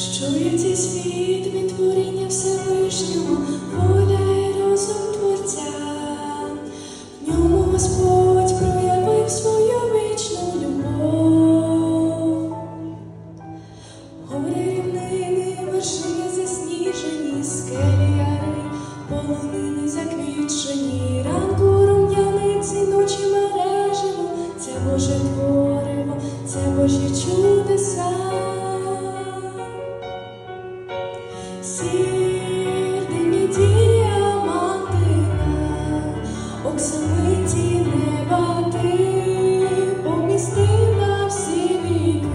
Що є цей світ від Всевишнього, воля і розум Творця, в ньому Господь проявив свою вічну любов. Гори рівнини, вершини засніжені, скелі яри, заквітчені, ранку рум'яниці, ночі мереживо, це Боже Сірні діамантина, оксамиті неба ти помістив на всі віки,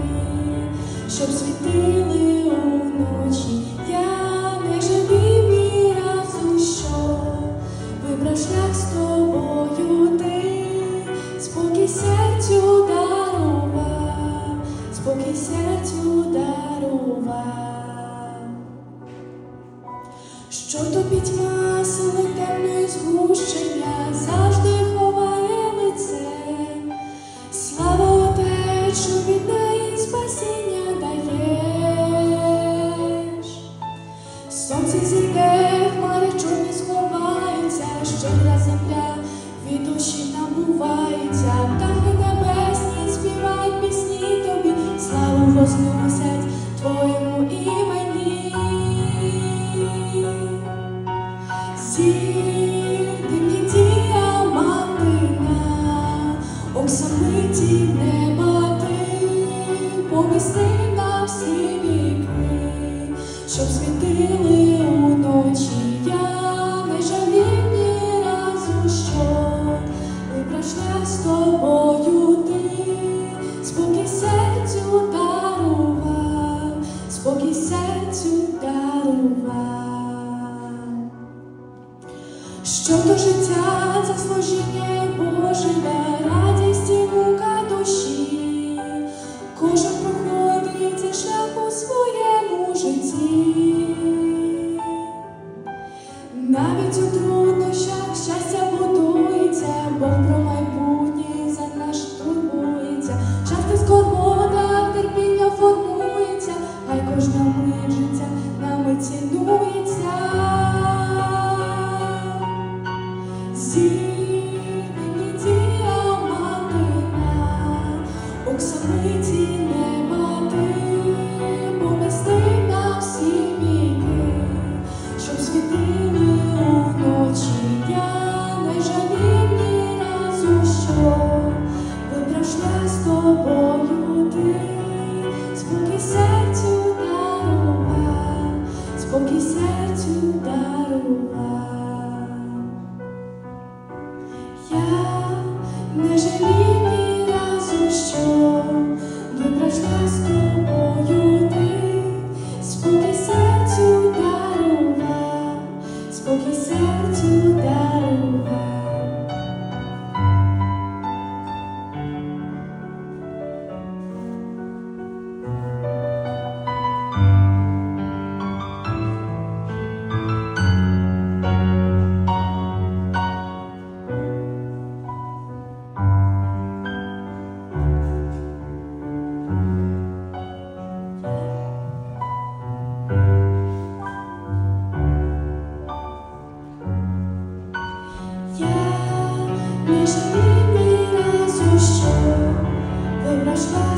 щоб світили уночі. Я не жалів ні що вибрав з тобою ти, спокій серцю дарував, спокій серцю дарував. Що тобі тьма, сили темної згущення, завжди ховає лице, слава Отець, що від неї спасіння даєш. Сонце зійде, хмари чорні сховаються, щедра земля від душі набувається, птахи на всі віки, щоб світили уночі. Я не жалів ні разу, що вибрав шлях з тобою ти, спокій серцю дарував, спокій серцю. Що то життя і Божия, радість і мука душі, спокій серцю дарував. Christmas.